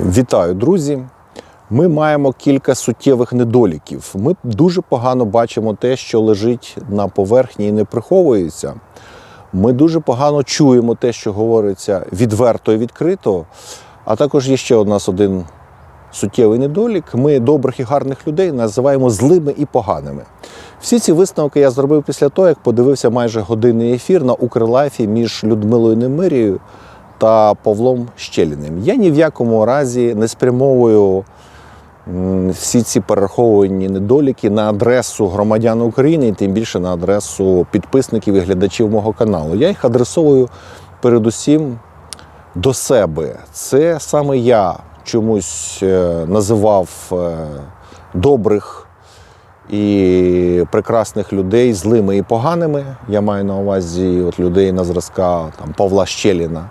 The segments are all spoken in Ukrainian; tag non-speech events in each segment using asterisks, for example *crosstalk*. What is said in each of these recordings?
Вітаю, друзі! Ми маємо кілька суттєвих недоліків. Ми дуже погано бачимо те, що лежить на поверхні і не приховується. Ми дуже погано чуємо те, що говориться відверто і відкрито. А також є ще у нас один суттєвий недолік. Ми добрих і гарних людей називаємо злими і поганими. Всі ці висновки я зробив після того, як подивився майже годинний ефір на Укрлайфі між Людмилою Немирією та Павлом Щеліним. Я ні в якому разі не спрямовую всі ці перераховані недоліки на адресу громадян України і тим більше на адресу підписників і глядачів мого каналу. Я їх адресовую передусім до себе. Це саме я чомусь е, називав е, добрих і прекрасних людей злими і поганими. Я маю на увазі от людей на зразка там, Павла Щеліна.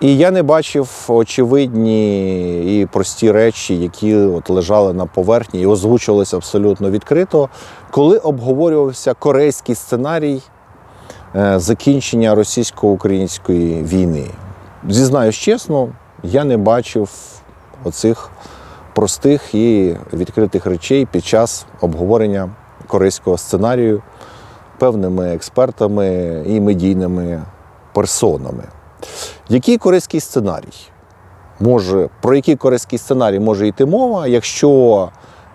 І я не бачив очевидні і прості речі, які от лежали на поверхні і озвучувалися абсолютно відкрито, коли обговорювався корейський сценарій е, закінчення російсько-української війни. Зізнаюсь чесно, я не бачив оцих простих і відкритих речей під час обговорення корейського сценарію певними експертами і медійними персонами. Який корейський сценарій? Може, про який корейський сценарій може йти мова, якщо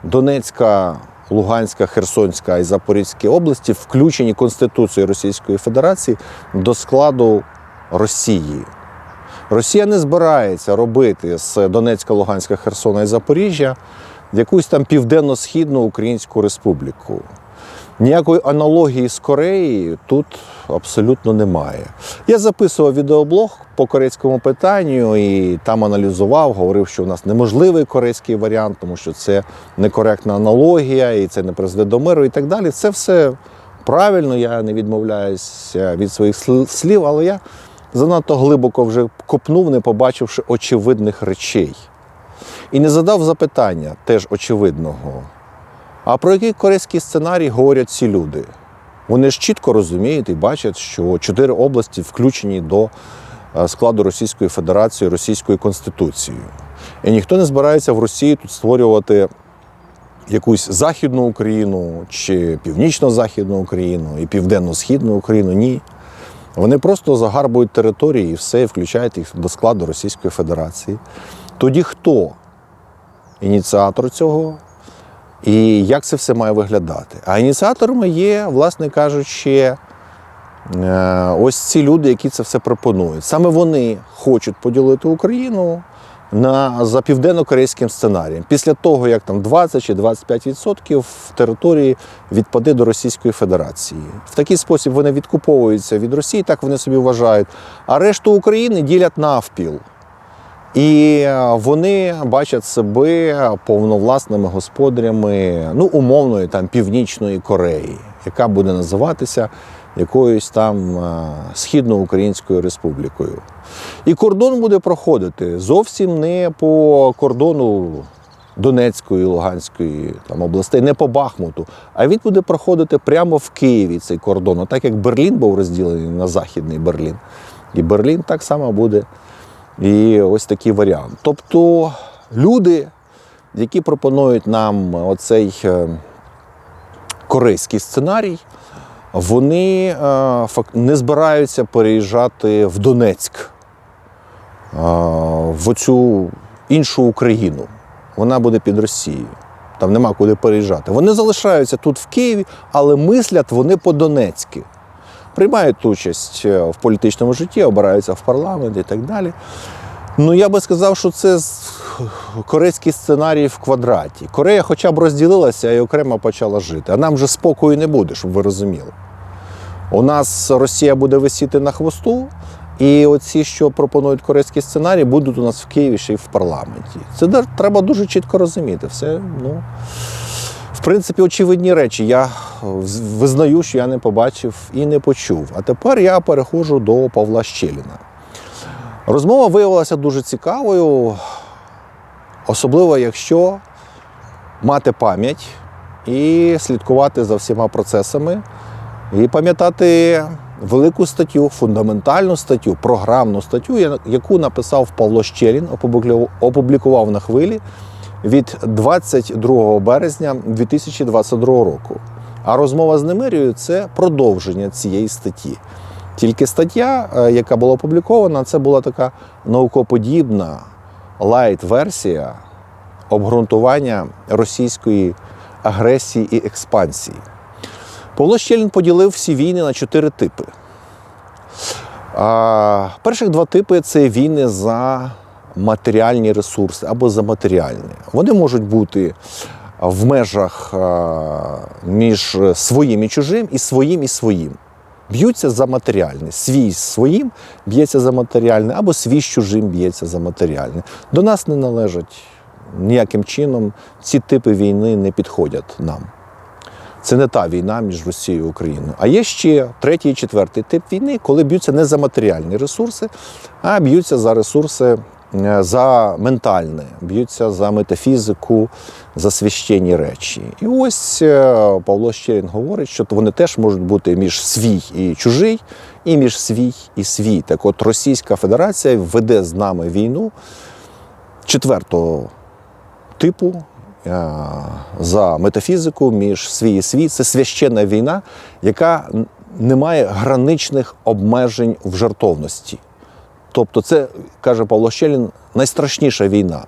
Донецька, Луганська, Херсонська і Запорізька області включені Конституцією Російської Федерації до складу Росії? Росія не збирається робити з Донецька, Луганська, Херсона і Запоріжжя якусь там південно-східну Українську республіку. Ніякої аналогії з Кореєю тут абсолютно немає. Я записував відеоблог по корейському питанню і там аналізував, говорив, що у нас неможливий корейський варіант, тому що це некоректна аналогія і це не призведе до миру і так далі. Це все правильно, я не відмовляюся від своїх слів, але я занадто глибоко вже копнув, не побачивши очевидних речей. І не задав запитання теж очевидного. А про який корейський сценарій говорять ці люди? Вони ж чітко розуміють і бачать, що чотири області включені до е, складу Російської Федерації Російською Конституцією. І ніхто не збирається в Росії тут створювати якусь Західну Україну чи північно-західну Україну і південно-східну Україну. Ні. Вони просто загарбують території і все, і включають їх до складу Російської Федерації. Тоді хто ініціатор цього і як це все має виглядати? А ініціаторами є, власне кажучи, е, ось ці люди, які це все пропонують. Саме вони хочуть поділити Україну на, за південно-корейським сценарієм. Після того, як там 20 чи 25% території відпаде до Російської Федерації. В такий спосіб вони відкуповуються від Росії, так вони собі вважають. А решту України ділять навпіл. І е, вони бачать себе повновласними господарями ну, умовної там північної Кореї, яка буде називатися якоюсь там е, східноукраїнською республікою. І кордон буде проходити зовсім не по кордону Донецької, Луганської там, областей, не по Бахмуту, а він буде проходити прямо в Києві цей кордон. Так як Берлін був розділений на Західний Берлін. І Берлін так само буде і ось такий варіант. Тобто люди, які пропонують нам оцей е, корейський сценарій, вони е, не збираються переїжджати в Донецьк, е, в оцю іншу Україну. Вона буде під Росією. Там нема куди переїжджати. Вони залишаються тут в Києві, але мислять вони по-донецьки. Приймають участь е, в політичному житті, обираються в парламент і так далі. Ну, я би сказав, що це корейський сценарій в квадраті. Корея хоча б розділилася і окремо почала жити. А нам же спокою не буде, щоб ви розуміли. У нас Росія буде висіти на хвосту, і оці, що пропонують корейський сценарій, будуть у нас в Києві ще й в парламенті. Це треба дуже чітко розуміти. Все, ну, в принципі, очевидні речі. Я визнаю, що я не побачив і не почув. А тепер я переходжу до Павла Щеліна. Розмова виявилася дуже цікавою, особливо якщо мати пам'ять і слідкувати за всіма процесами, і пам'ятати велику статтю, фундаментальну статтю, програмну статтю, яку написав Павло опублікував- опублікував на хвилі від 22 березня 2022 року. А розмова з Немирією це продовження цієї статті. Тільки стаття, е, яка була опублікована, це була така наукоподібна лайт-версія обґрунтування російської агресії і експансії. Павло Щелін поділив всі війни на чотири типи. А, перших два типи це війни за матеріальні ресурси або за матеріальні. Вони можуть бути в межах між своїм і чужим, і своїм і своїм. Б'ються за матеріальне. Свій своїм б'ється за матеріальне, або свій з чужим б'ється за матеріальне. До нас не належать ніяким чином. Ці типи війни не підходять нам. Це не та війна між Росією і Україною. А є ще третій і четвертий тип війни, коли б'ються не за матеріальні ресурси, а б'ються за ресурси за ментальне, б'ються за метафізику, за священні речі. І ось е, Павло Щерін говорить, що вони теж можуть бути між свій і чужий, і між свій і свій. Так от Російська Федерація веде з нами війну четвертого типу е, за метафізику між свій і свій. Це священна війна, яка не має граничних обмежень в жартовності. Тобто, це, каже Павло Щелін, найстрашніша війна.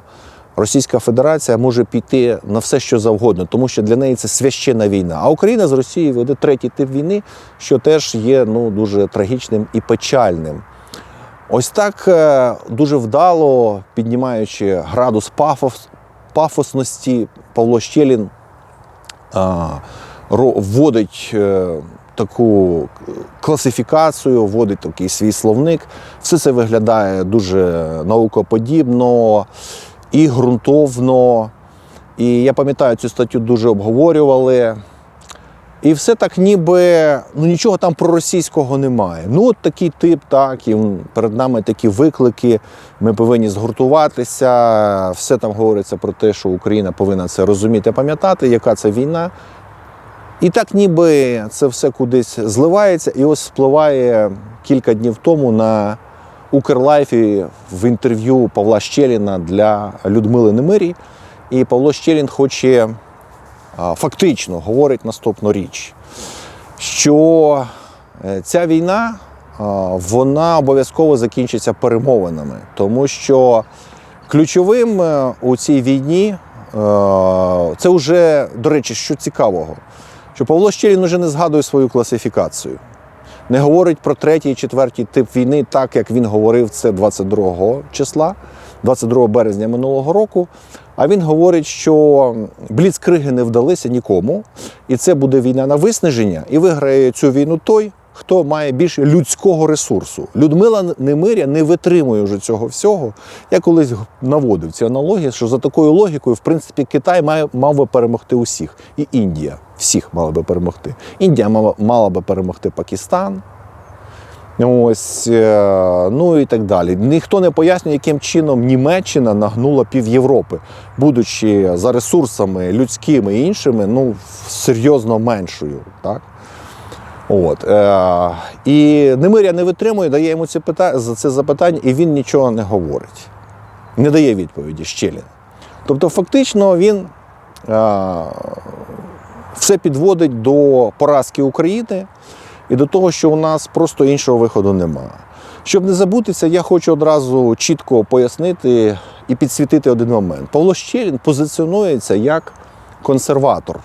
Російська Федерація може піти на все, що завгодно, тому що для неї це священна війна. А Україна з Росією веде третій тип війни, що теж є ну, дуже трагічним і печальним. Ось так е, дуже вдало, піднімаючи градус пафос, пафосності, Павло Щелін а, вводить е, таку класифікацію, вводить такий свій словник. Все це виглядає дуже наукоподібно і ґрунтовно. І я пам'ятаю, цю статтю дуже обговорювали. І все так, ніби ну нічого там проросійського немає. Ну, от такий тип, так, і перед нами такі виклики. Ми повинні згуртуватися. Все там говориться про те, що Україна повинна це розуміти, пам'ятати, яка це війна. І так, ніби це все кудись зливається. І ось спливає кілька днів тому на Укрлайфі в інтерв'ю Павла Щеліна для Людмили Немирі. І Павло Щелін хоче фактично говорить наступну річ, що е, ця війна вона обов'язково закінчиться перемовинами, тому що ключовим е, у цій війні е, це вже, до речі, що цікавого, що Павло Щелін уже не згадує свою класифікацію. Не говорить про третій і четвертій тип війни, так як він говорив це 22 числа, 22 березня минулого року. А він говорить, що бліцкриги не вдалися нікому, і це буде війна на виснаження, і виграє цю війну той, хто має більше людського ресурсу. Людмила Немиря не витримує вже цього всього. Я колись наводив ці аналогії, що за такою логікою, в принципі, Китай має, мав би перемогти усіх, і Індія всіх мала би перемогти. Індія мала, мала би перемогти Пакистан. Ось, е, ну і так далі. Ніхто не пояснює, яким чином Німеччина нагнула пів Європи, будучи за ресурсами людськими і іншими, ну серйозно меншою. Так? От, е, і Немиря не витримує, дає йому це питання, за це запитання, і він нічого не говорить, не дає відповіді Щелін. Тобто, фактично, він е, все підводить до поразки України і до того, що у нас просто іншого виходу немає. Щоб не забутися, я хочу одразу чітко пояснити і підсвітити один момент. Павло Щелін позиціонується як консерватор,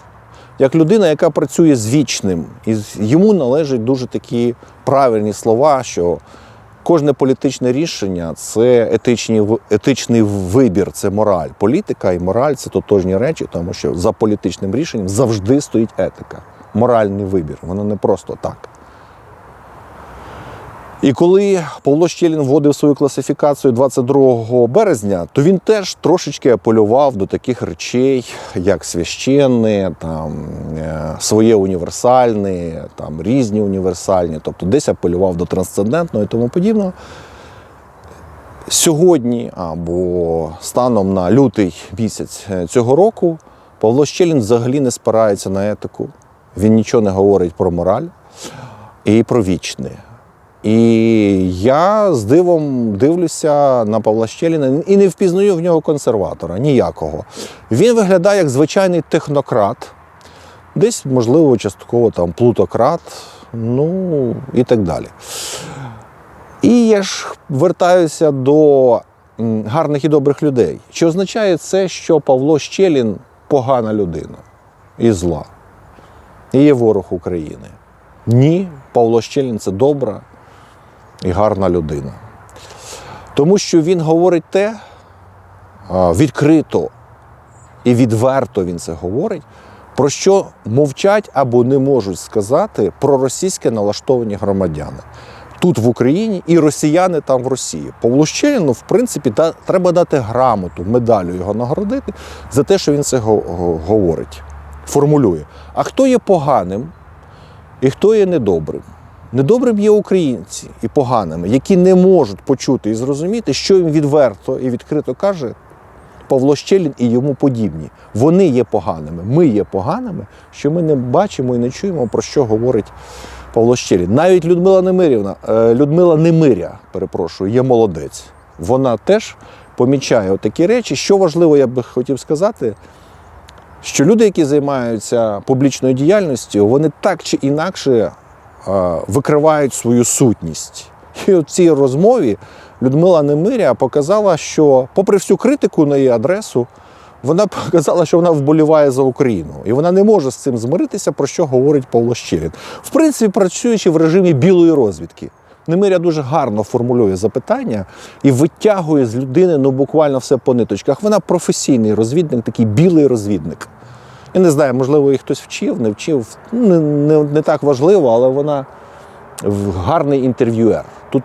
як людина, яка працює з вічним, і йому належать дуже такі правильні слова, що кожне політичне рішення це етичні, етичний вибір, це мораль. Політика і мораль це тотожні речі, тому що за політичним рішенням завжди стоїть етика, моральний вибір. Воно не просто так. І коли Павло Щелін вводив свою класифікацію 22 березня, то він теж трошечки апелював до таких речей, як священне, там, е, своє універсальне, там, різні універсальні, тобто десь апелював до трансцендентного і тому подібного. Сьогодні або станом на лютий місяць е, цього року Павло Щелін взагалі не спирається на етику, він нічого не говорить про мораль. і про вічне. І я з дивом дивлюся на Павла Щеліна і не впізнаю в нього консерватора ніякого. Він виглядає як звичайний технократ, десь, можливо, частково там плутократ, ну і так далі. І я ж вертаюся до гарних і добрих людей. Чи означає це, що Павло Щелін погана людина і зла, і є ворог України? Ні, Павло Щелін це добра і гарна людина. Тому що він говорить те відкрито і відверто він це говорить, про що мовчать або не можуть сказати проросійське налаштовані громадяни. Тут в Україні і росіяни там в Росії. Павлу Щеліну, в принципі, да- треба дати грамоту, медалю його нагородити за те, що він це го- го- говорить, формулює. А хто є поганим і хто є недобрим? Недобрим є українці і поганими, які не можуть почути і зрозуміти, що їм відверто і відкрито каже Павло Щелін і йому подібні. Вони є поганими. Ми є поганими, що ми не бачимо і не чуємо, про що говорить Павло Щелін. Навіть Людмила Немирівна, е, Людмила Немиря, перепрошую, є молодець. Вона теж помічає такі речі. Що важливо, я би хотів сказати, що люди, які займаються публічною діяльністю, вони так чи інакше викривають свою сутність. І в цій розмові Людмила Немиря показала, що, попри всю критику на її адресу, вона показала, що вона вболіває за Україну. І вона не може з цим змиритися, про що говорить Павло Щелін. В принципі, працюючи в режимі білої розвідки. Немиря дуже гарно формулює запитання і витягує з людини ну, буквально все по ниточках. Вона професійний розвідник, такий білий розвідник. Я не знаю, можливо, її хтось вчив, не вчив. Ну, Не, не, не так важливо, але вона гарний інтерв'юер. Тут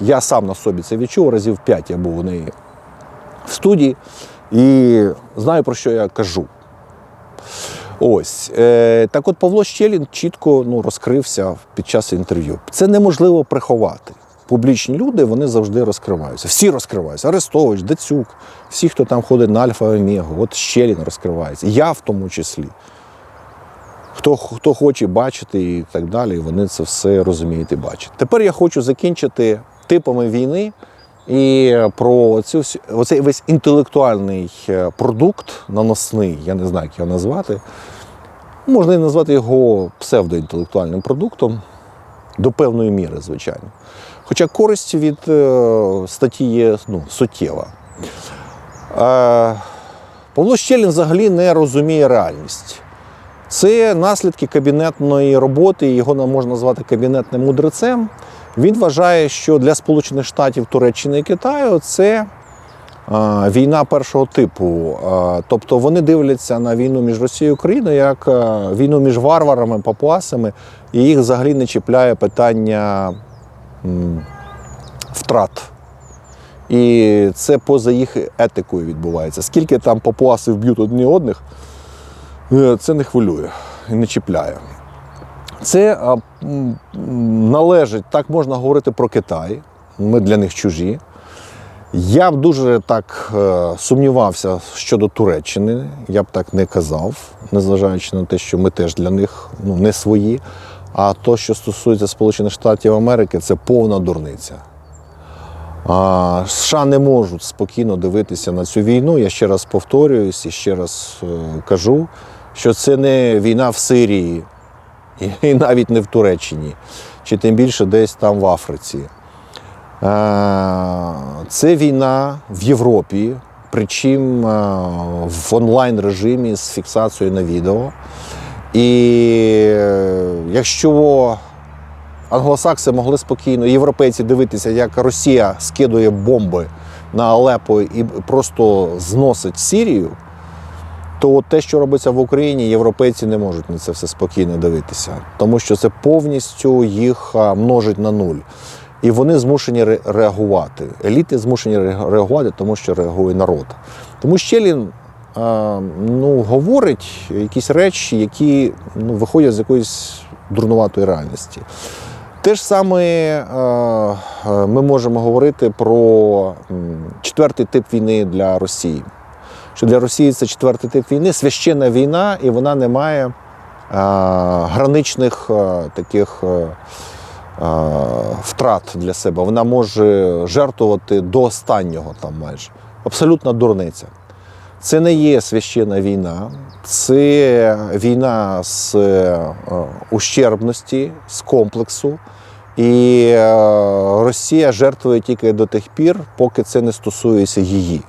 я сам на собі це відчув, разів п'ять я був у неї в студії і знаю, про що я кажу. Ось. Е, так от Павло Щелін чітко ну, розкрився під час інтерв'ю. Це неможливо приховати. Публічні люди вони завжди розкриваються. Всі розкриваються. Арестович, Дацюк, всі, хто там ходить на Альфа Омегу, от Щелін розкривається. Я в тому числі. Хто, хто хоче бачити і так далі, вони це все розуміють і бачать. Тепер я хочу закінчити типами війни і про цю, оцей весь інтелектуальний е, продукт наносний, я не знаю, як його назвати. Можна і назвати його псевдоінтелектуальним продуктом до певної міри, звичайно. Хоча користь від е, статті є ну, суттєва. Е, Павло Щелін взагалі не розуміє реальність. Це наслідки кабінетної роботи, його можна назвати кабінетним мудрецем. Він вважає, що для Сполучених Штатів, Туреччини і Китаю це а, війна першого типу. Тобто вони дивляться на війну між Росією і Україною як війну між варварами, папуасами, і їх взагалі не чіпляє питання втрат. І це поза їх етикою відбувається. Скільки там папуаси вб'ють одні одних, Е, це не хвилює і не чіпляє. Це належить, так можна говорити про Китай. Ми для них чужі. Я б дуже так е, сумнівався щодо Туреччини. Я б так не казав, незважаючи на те, що ми теж для них ну, не свої. А то, що стосується Сполучених Штатів Америки, це повна дурниця. А, США не можуть спокійно дивитися на цю війну. Я ще раз повторююсь і ще раз е, кажу, що це не війна в Сирії і, *laughs* навіть не в Туреччині, чи тим більше десь там в Африці. Е, Це війна в Європі, причому е, в онлайн режимі з фіксацією на відео. І е, якщо англосакси могли спокійно, європейці дивитися, як Росія скидує бомби на Алепо і просто зносить Сірію, то те, що робиться в Україні, європейці не можуть на це все спокійно дивитися, тому що це повністю їх множить на нуль. І вони змушені ре- реагувати. Еліти змушені реагувати, тому що реагує народ. Тому Щелін ну, говорить якісь речі, які ну, виходять з якоїсь дурнуватої реальності. Те ж саме ми можемо говорити про четвертий тип війни для Росії. Що для Росії це четвертий тип війни, священна війна, і вона не має граничних таких втрат для себе. Вона може жертвувати до останнього там майже. Абсолютна дурниця. Це не є священна війна, це війна з е, ущербності, з комплексу. І е, Росія жертвує тільки до тих пір, поки це не стосується її.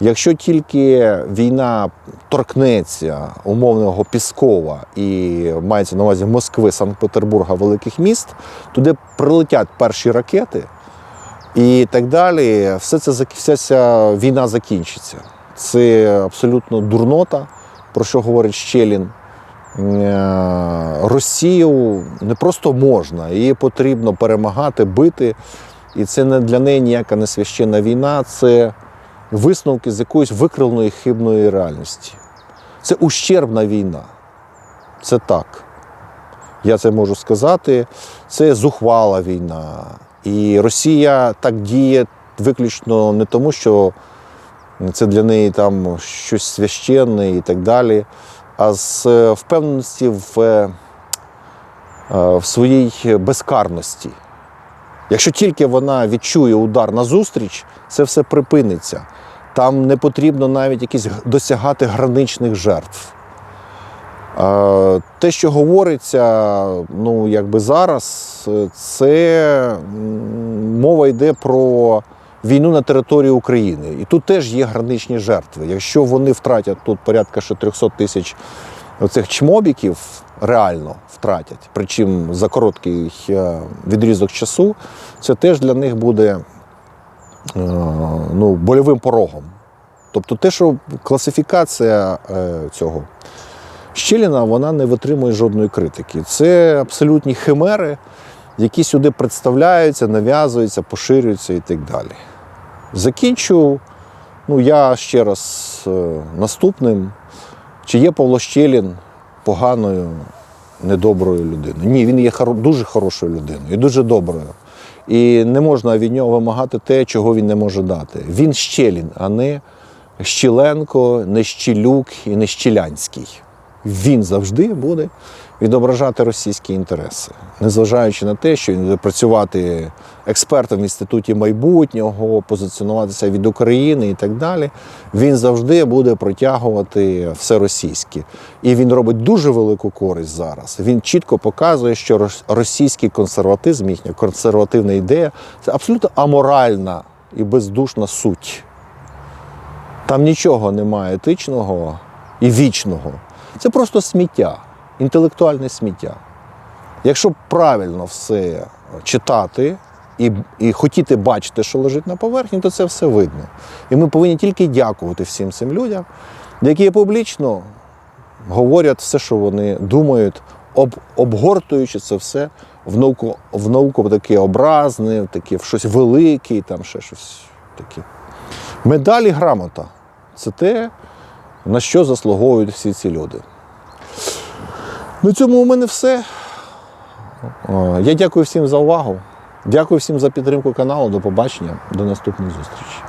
Якщо тільки війна торкнеться умовного Піскова і мається на увазі Москви, Санкт-Петербурга, великих міст, туди прилетять перші ракети і так далі, все це вся ця війна закінчиться. Це абсолютно дурнота, про що говорить Щелін. Е, Росію не просто можна, її потрібно перемагати, бити. І це не для неї ніяка не священна війна, це висновки з якоїсь викривленої хибної реальності. Це ущербна війна. Це так. Я це можу сказати. Це зухвала війна. І Росія так діє виключно не тому, що це для неї там щось священне і так далі, а з е, впевненості в, е, е, в своїй безкарності. Якщо тільки вона відчує удар назустріч, це все припиниться. Там не потрібно навіть якісь досягати граничних жертв. Те, що говориться, ну якби зараз, це мова йде про війну на території України. І тут теж є граничні жертви. Якщо вони втратять тут порядка ще 300 тисяч оцих чмобіків, реально втратять, причому за короткий е, відрізок часу, це теж для них буде е, ну, больовим порогом. Тобто те, що класифікація е, цього Щеліна вона не витримує жодної критики. Це абсолютні химери, які сюди представляються, нав'язуються, поширюються і так далі. Закінчу, ну я ще раз е, наступним. Чи є Павло Щелін поганою, недоброю людиною? Ні, він є дуже хорошою людиною і дуже доброю. І не можна від нього вимагати те, чого він не може дати. Він Щелін, а не Щіленко, не Щілюк і не Щілянський. Він завжди буде відображати російські інтереси, незважаючи на те, що він буде працювати експертом в інституті майбутнього, позиціонуватися від України і так далі. Він завжди буде протягувати все російське. І він робить дуже велику користь зараз. Він чітко показує, що російський консерватизм, їхня консервативна ідея це абсолютно аморальна і бездушна суть. Там нічого немає етичного і вічного. Це просто сміття, інтелектуальне сміття. Якщо правильно все читати і, і хотіти бачити, що лежить на поверхні, то це все видно. І ми повинні тільки дякувати всім цим людям, які публічно говорять все, що вони думають, об, обгортуючи це все в науку, в науку таке образне, таке в щось велике, там ще щось таке. Медалі грамота це те, на що заслуговують всі ці люди. На цьому у мене все. Е, Я дякую всім за увагу. Дякую всім за підтримку каналу. До побачення, до наступних зустрічей.